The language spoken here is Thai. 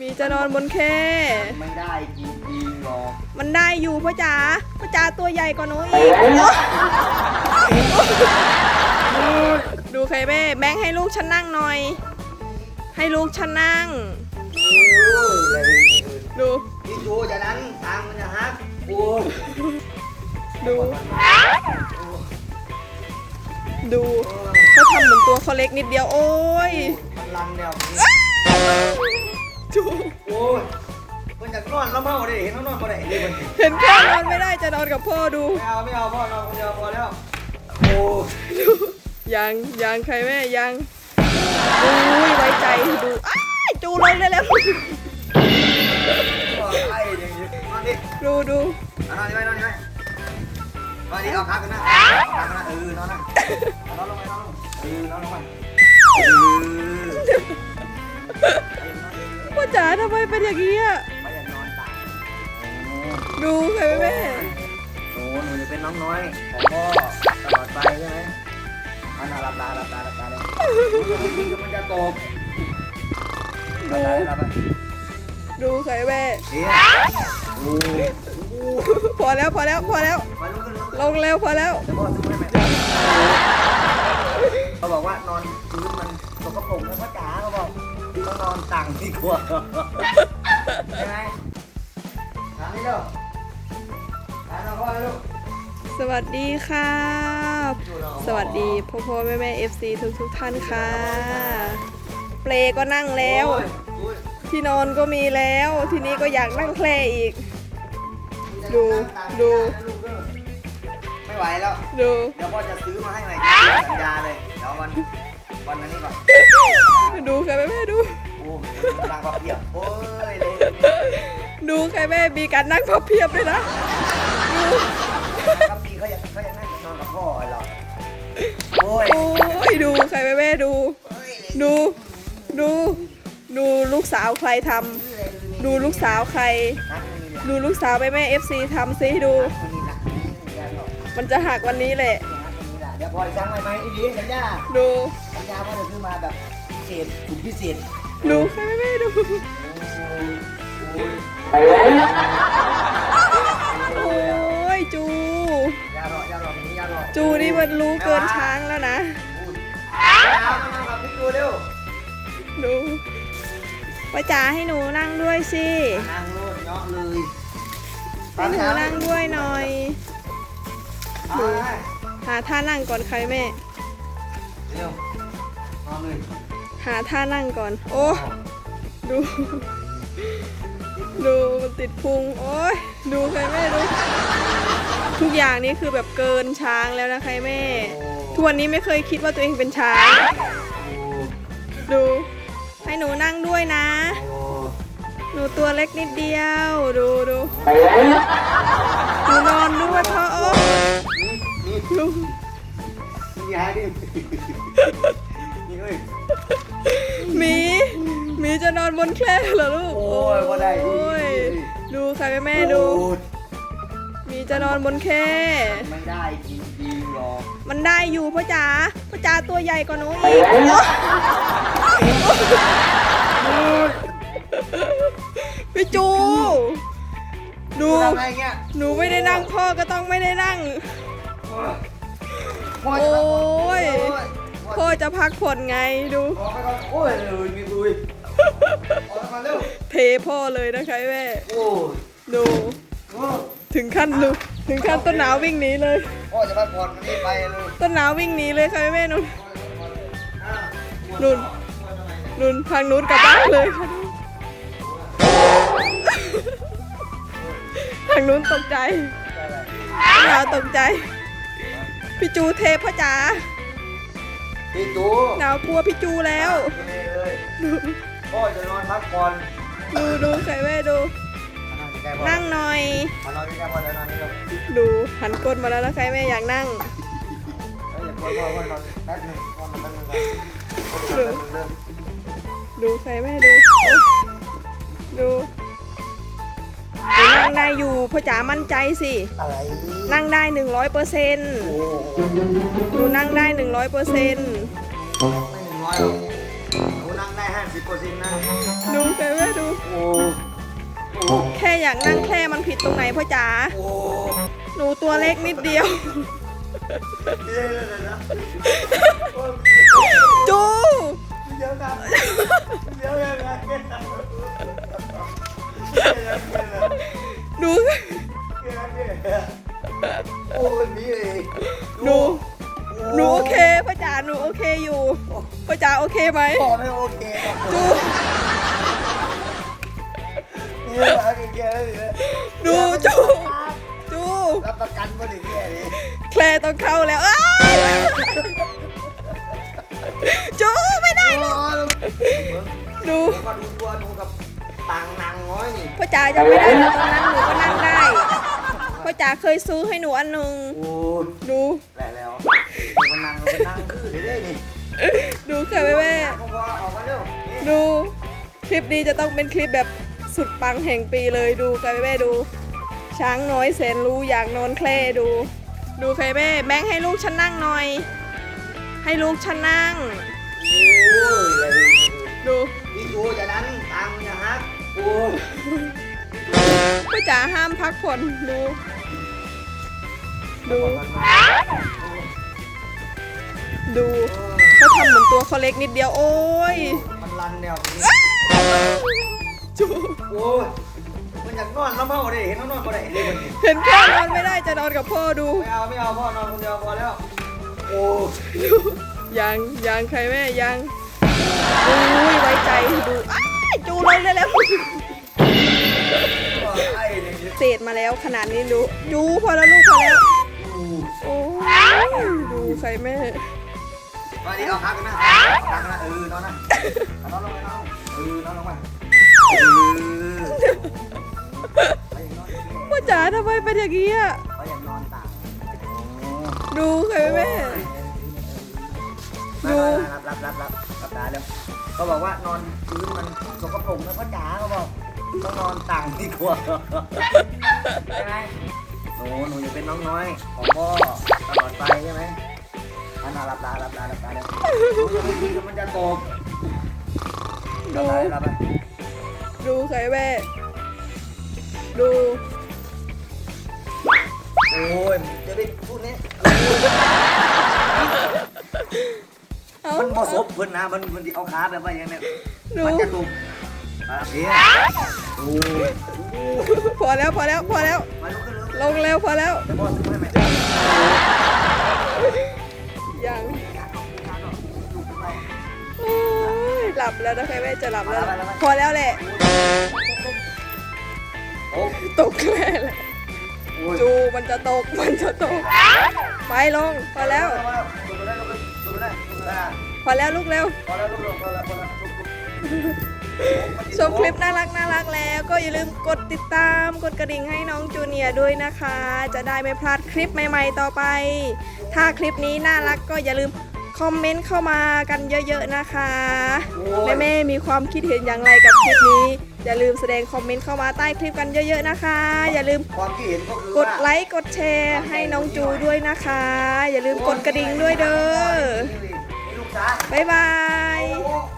มีจะนอนบนแค่ไม่ได้จริงๆหรอกมันได้อยู่พ่อจ๋าพ่อจ๋าตัวใหญ่กว่าหนูอีกดูใครแม่แบงค์ให้ลูกฉันนั่งหน่อย ให้ลูกฉันนั่ง ดูพี่จูจากนั้นทางมันจะฮักโอ้ยดู ดูเขาทำเหมือนตัวเขาเล็กนิดเดียวโอ้ยมันลันแล้ว จูโอ้ยมันจะนอนแล้วเมาได้เห็นเขานอนก็ได้เลยมันเห็นพ่อนอนไม่ได้จะนอนกับพ่อดู ไม่เอาไม่เอาพ่อนอนคนเดียวพอแล้ว โอ้ยยังยังใครแม่ยังอุ้ยไว้ใจดูอ้ายจูลงได้แล้ว ไอ้อย่างนี้นอนดิดูดูนอนดิไปนอนดิไปนอนดิเอาขากันนะขากันนะเออนอนนะนอนลงไปนอนลงเออนอนลงไปเออ พ่อจ๋าทำไมเป็นอย่างนี้อะไม่อยากนอนตายดูใครแม่โอ้หนูจะเป็นน้องน้อยของพ่อตลอดไปใช่ไหมอันน่ะหลับตาหลับตาหลับตาเลยมันจะตกหลับตาหลับตาดูใครแม่เฮียโอ้โหพอแล้วพอแล้วพอแล้วไปลุกขึ้นลุกลงแล้วพอแล้วเดี๋ยวพ่อซื้อให้ใหม่เขาบอกว่านอนพื้นมันสกปรกนะพ่อจ๋าเขาบอก ต้องนอนต่างดีกว่าใช่ไหมถามนี่เด้อถามน้องพ่อเลยลูกสวัสดีค่ะ สวัสดีพ่อพ่อแม่แม่เอฟซีทุกทุกๆท่านค่ะ เปลก็นั่งแล้วโอ้ยโอ้ยที่นอนก็มีแล้ว ทีนี้ก็อยากนั่งแคลอีก ดูดู ไม่ไหวแล้ว ดู เดี๋ยวพ่อจะซื้อมาให้ใหม่สัญญาเลย เดี๋ยววัน วันนั้นนี้ก่อนดูใครแม่แม่ดู โอ้ยนางก็เพียบโอ้ยเลยดูใครแม่มีการนั่งพับเพียบเลยนะดูครับพี่เขาอยากเขาอยากนั่งนอนกับพ่อเหรอโอ้ยโอ้ยดูใครแม่แม่ดู ดูดูดูลูกสาวใครทำดูลูกสาวใครนักนี่เนี่ยดูลูกสาวแม่แม่เอฟซีทำซิดูคนนี้นะเดี๋ยวหรอกมันจะหักวันนี้แหละ เดี๋ยวพ่อจะสั่งใหม่ไหมอีดีสัญญาดู สัญญาพ่อจะซื้อมาแบบพิเศษถุงพิเศษดูใครแม่แม่ดูโอ้ยโอ้ยจู ยาหรอกยาหรอกนี้ยาหรอกจูนี่มันรู้เกินช้างแล้วนะเอามามาพี่ดูเร็วดูป้าจ๋าให้หนูนั่งด้วยสินั่งโลดเนาะเลยให้หนูนั่งด้วยหน่อย เอาเลยหาท่านั่งก่อนใครแม่ เร็ว เอาเลยหาท่านั่งก่อน โอ้ ดู ดูมันติดพุง โอ้ย ดูใครแม่ดู ทุกอย่างนี่คือแบบเกินช้างแล้วนะใครแม่ ทุกวันนี้ไม่เคยคิดว่าตัวเองเป็นช้าง ดู ให้หนูนั่งด้วยนะ หนูตัวเล็กนิดเดียว ดูดูหนูนอนด้วยพ่อโอ้นี่นี่ดูนี่ยายดินี่เฮ้ย หมีหมีจะนอนบนแคร่เหรอลูกโอ้ยบ่ได้โอ้ยดูใครแม่แม่ดูโอ้ยหมีจะนอนบนแคร่ไม่ได้จริงๆหรอกมันได้อยู่พ่อจ๋าพ่อจ๋าตัวใหญ่กว่าหนูอีกพี่จู ดูทำไงเงี้ยหนูไม่ได้นั่งพ่อก็ต้องไม่ได้นั่งพ่อโอ จะ้ยพ่อพ่อจะพักผ่อนไงดูพ่อไปก่อนโอ้ยเลยมีดุยออกมาเร็วเทพ่อเลยนะคะแม่โอ้ยดูโอ้ยถึงขั้นดูถึงขั้นต้นหนาววิ่งหนีเลย พ่อจะพักผ่อนวันนี้ไปเลยต้นหนาววิ่งหนีเลยค่ะแม่นุ่นอะนุ่นนุ่นทางนู้นกลับบ้านเลยค่ะทางนู้นตกใจต้นหนาวตกใจพี่จูเทพ่อจ๋า พี่จูหนาวกลัวพี่จูแล้วนี่เลยดูพ่อจะนอนพักผ่อนดูดูใครแม่ดู มานั่งใกล้ๆพ่อนั่งหน่อย มานอนใกล้ๆพ่อจะนอนนี่เร็วดูหันก้นมาแล้วนะใครแม่อยากนั่ง เอ้ยอย่าพ่อพ่อพ่อนอนแป๊บนึงพ่อนอนแป๊บนึงก่อนพ่อนอนแป๊บนึงเร็วดูใครแม่ดูโอ๊ยดูดู นั่งได้อยู่พ่อจ๋ามั่นใจสิอะไรนั่งได้หนึ่งร้อยเปอร์เซ็นต์โอ้โหดูนั่งได้หนึ่งร้อยเปอร์เซ็นต์ไม่หนึ่งร้อยหรอกหนูนั่งได้ห้าสิบเปอร์เซ็นต์นะดูใครแม่ดู โอ้อยากนั่งแคร่มันผิดตรงไหนพ่อจ๋าโอ้หนูตัวเล็กนิดเดียว เดี๋ยวเดี๋ยวเดี๋ยวจู เดี๋ยวนะเดี๋ยวยังไงดู โอ้ยนี่เลยหนูหนูโอเคพ่อจ๋าหนูโอเคอยู่พ่อจ๋าโอเคไหมพ่อไม่โอเคจูเนี่ยโอเคเลยดูจูจูรับประกันมาดิแค่นี้แคลต้องเข้าแล้วอ้ายจูไม่ได้หรอกดูมาดูตัวหนูกับตังนางน้อยนี่พ่อจ๋ายังไม่ได้แล้วตอนนั้นหนูก็นั่งได้ พ่อจ๋าเคยซื้อให้หนูอันหนึง โอ้ยดูแหละแล้วมันนั่งมันนั่งคือได้นี่ดูค่ะแม่แม่พอออกมาเร็วนี่ดู คลิปนี้จะต้องเป็นคลิปแบบสุดปังแห่งปีเลยดูค่ะแม่แม่ดู ช้างน้อยแสนรู้อยากนอนแคร่ดู ดูค่ะแม่แบงค์ให้ลูกฉันนั่งหน่อย ให้ลูกฉันนั่ง โอ้ยอะไรดูนี่ดูอย่านั้นตังอย่าฮักโอ้ย พ่อจ๋าห้ามพักผ่อนดู ดู ดูเขาทำเหมือนตัวเขาเล็กนิดเดียว โอ้ย มันรันแนวนี้จูโอ้ยมันอยากนอนแล้วเมาดิเห็นน้องนอนบ่ได้เลยเห็นพ่อนอนไม่ได้จะนอนกับพ่อดู ไม่เอาไม่เอาพ่อนอนคนเดียวพอแล้ว โอ้ยยังยังใครแม่ยังอุ้ยไว้ใจดูอ้ายจูเลยเลยแล้วไอ้เนี่ยเศษมาแล้วขนาดนี้ดูจูพอแล้วลูกพอแล้วโอ้ยดู ใครแม่มาดิเอาขากันนะขากันนะเออนอนนะนอนลงไปนอนเออนอนลงไปเออไปนอนพ่อจ๋าทำไมเป็นอย่างนี้อะเขาอยากนอนต่างดูใครแม่ ดูรับรับรับรับรับตาเร็วเขาบอกว่านอนพื้นมันสกปรกนะพ่อจ๋าเขาบอกต้องนอนต่างดีกว่าใช่ไหมหนูหนูจะเป็นน้องน้อยของพ่อตลอดไปใช่ไหม อันน่ารับตารับตารับตาเร็วหนูจะไปยิงมันจะตกดูรับไปรับไปดูใครแม่ดูโอ้ยจะได้พูดนี้เอ้ามันผสมเพิ่นนะมันมันเอาขาแบบว่าอย่างเนี้ยดูมันจะตุกอะเฮียโอ้ยพอแล้วพอแล้วพอแล้วมาลุกขึ้นเลยลงแล้วพอแล้วเดี๋ ยวพ่อซื้อให้ใหม่ยังลุกขึ้นไปโอ้ยหลับแล้วนะใครแม่จะหลับแล้วนะพอแล้วแหละโอ้ตกแม่เลยโอ้ยจูมันจะตกมันจะตก ไปลงพอแล้วลุกไปได้ลุกไปลุกไปได้ลุกไปได้พอแล้วลูกเร็วพอแล้วลุกลงพอแล้วพอแล้วลุกลุก ชมคลิปน่ารักน่ารักแล้วก็อย่าลืมกดติดตาม กดกระดิ่งให้น้องจูเนียร์ด้วยนะคะ จะได้ไม่พลาดคลิปใหม่ ๆ ต่อไป ถ้าคลิปนี้น่ารักก็อย่าลืมคอมเมนต์เข้ามากันเยอะๆนะคะ แม่แม่ๆมีความคิดเห็นอย่างไรกับคลิปนี้ อย่าลืมแสดงคอมเมนต์เข้ามาใต้คลิปกันเยอะๆนะคะ อย่าลืมความคิดเห็นก็คือกดไลค์กดแชร์ให้น้องจูด้วยนะคะ อย่าลืมกดกระดิ่งด้วยเด้อลูกจ้าบ๊ายบายโอ้